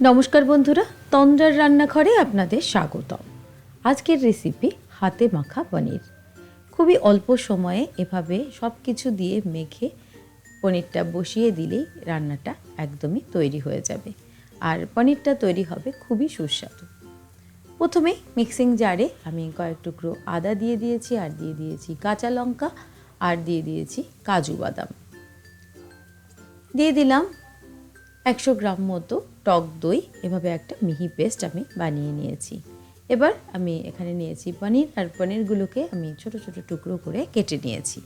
নমস্কার বন্ধুরা, তন্দ্রার রান্নাঘরে আপনাদের স্বাগতম। আজকের রেসিপি হাতে মাখা পনির। খুবই অল্প সময়ে এভাবে সব কিছু দিয়ে মেখে পনিরটা বসিয়ে দিলেই রান্নাটা একদমই তৈরি হয়ে যাবে। আর পনিরটা তৈরি হবে খুবই সুস্বাদু। প্রথমে মিক্সিং জারে আমি কয়েক টুকরো আদা দিয়ে দিয়েছি, আর দিয়ে দিয়েছি কাঁচা লঙ্কা, আর দিয়ে দিয়েছি কাজু বাদাম। দিয়ে দিলাম একশো গ্রাম মতো টক দই, এভাবে একটা মিহি পেস্ট আমি বানিয়ে নিয়েছি। এবার আমি এখানে নিয়েছি পনির, আর পনিরগুলোকে আমি ছোট ছোট টুকরো করে কেটে নিয়েছি।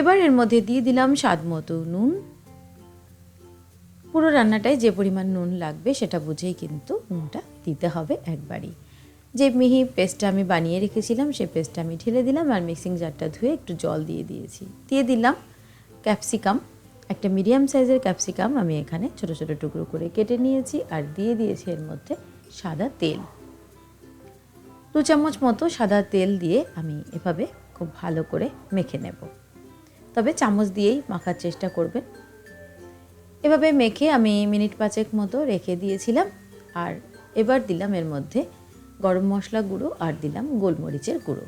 এবার এর মধ্যে দিয়ে দিলাম স্বাদ মতো নুন। পুরো রান্নাটায় যে পরিমাণ নুন লাগবে সেটা বুঝেই কিন্তু নুনটা দিতে হবে একবারই। যে মিহি পেস্টটা আমি বানিয়ে রেখেছিলাম সেই পেস্টটা আমি ঢেলে দিলাম, আর মিক্সিং জারটা ধুয়ে একটু জল দিয়ে দিয়েছি। দিয়ে দিলাম ক্যাপসিকাম। একটা মিডিয়াম সাইজের ক্যাপসিকাম আমি এখানে ছোট ছোট টুকরো করে কেটে নিয়েছি আর দিয়ে দিয়েছি এর মধ্যে সাদা তেল। দু চামচ মতো সাদা তেল দিয়ে আমি এভাবে খুব ভালো করে মেখে নেব। তবে চামচ দিয়েই মাখার চেষ্টা করবেন। এভাবে মেখে আমি মিনিট পাঁচেক মতো রেখে দিয়েছিলাম আর এবার দিলাম এর মধ্যে গরম মশলা গুঁড়ো আর দিলাম গোলমরিচের গুঁড়ো।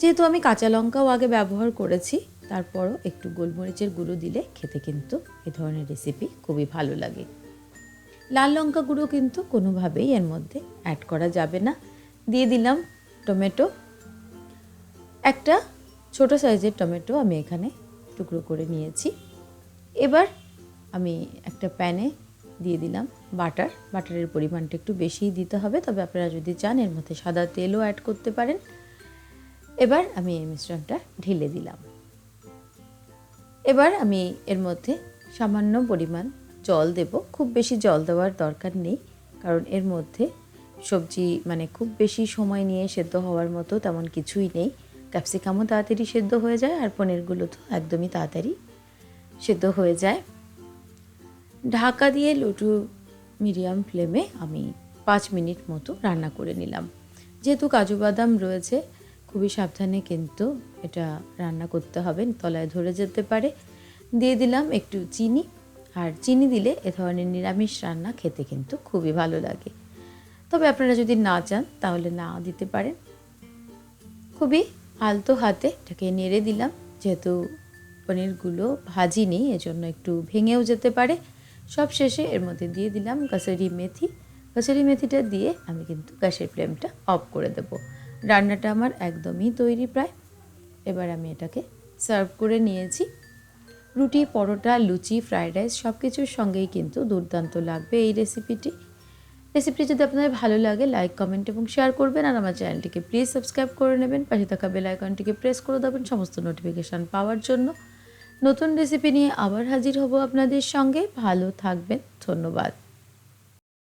যেহেতু আমি কাঁচা লঙ্কাও আগে ব্যবহার করেছি তারপরও একটু গোলমরিচের গুঁড়ো দিলে খেতে কিন্তু এ ধরনের রেসিপি খুবই ভালো লাগে। লাল লঙ্কা গুঁড়ো কিন্তু কোনোভাবেই এর মধ্যে অ্যাড করা যাবে না। দিয়ে দিলাম টমেটো। একটা ছোট সাইজের টমেটো আমি এখানে টুকরো করে নিয়েছি। এবার আমি একটা প্যানে দিয়ে দিলাম বাটার। বাটারের পরিমাণটা একটু বেশিই দিতে হবে, তবে আপনারা যদি চান এর মধ্যে সাদা তেলও অ্যাড করতে পারেন। এবার আমি এই মিশ্রণটা ঢেলে দিলাম। এবার আমি এর মধ্যে সামান্য পরিমাণ জল দেব। খুব বেশি জল দেওয়ার দরকার নেই, কারণ এর মধ্যে সবজি মানে খুব বেশি সময় নিয়ে সেদ্ধ হওয়ার মতো তেমন কিছুই নেই। ক্যাপসিকামও তাড়াতাড়ি সেদ্ধ হয়ে যায় আর পনিরগুলো তো একদমই তাড়াতাড়ি সেদ্ধ হয়ে যায়। ঢাকা দিয়ে লুটু মিডিয়াম ফ্লেমে আমি পাঁচ মিনিট মতো রান্না করে নিলাম। যেহেতু কাজু বাদাম রয়েছে খুবই সাবধানে কিন্তু এটা রান্না করতে হবে, তলায় ধরে যেতে পারে। দিয়ে দিলাম একটু চিনি, আর চিনি দিলে এ ধরনের নিরামিষ রান্না খেতে কিন্তু খুবই ভালো লাগে। তবে আপনারা যদি না চান, তাহলে না দিতে পারেন। খুবই আলতো হাতে এটাকে নেড়ে দিলাম, যেহেতু পনিরগুলো ভাজিনি এজন্য একটু ভেঙেও যেতে পারে। সব শেষে এর মধ্যে দিয়ে দিলাম কাসুরি মেথি। কাসুরি মেথিটা দিয়ে আমি কিন্তু গ্যাসের ফ্লেমটা অফ করে দেবো। রান্নাটা আমার একদমই তৈরি প্রায়। এবার আমি এটাকে সার্ভ করে নিয়েছি। রুটি, পরোটা, লুচি ফ্রায়েড রাইস সব কিছুর সঙ্গেই কিন্তু দুর্দান্ত লাগবে এই রেসিপিটি। রেসিপিটি যদি আপনাদের ভালো লাগে, লাইক, কমেন্ট এবং শেয়ার করবেন আর আমার চ্যানেলটিকে প্লিজ সাবস্ক্রাইব করে নেবেন। পাশে থাকা বেল আইকনটিকে প্রেস করে দেবেন সমস্ত নোটিফিকেশান পাওয়ার জন্য। নতুন রেসিপি নিয়ে আবার হাজির হব আপনাদের সঙ্গে। ভালো থাকবেন। ধন্যবাদ।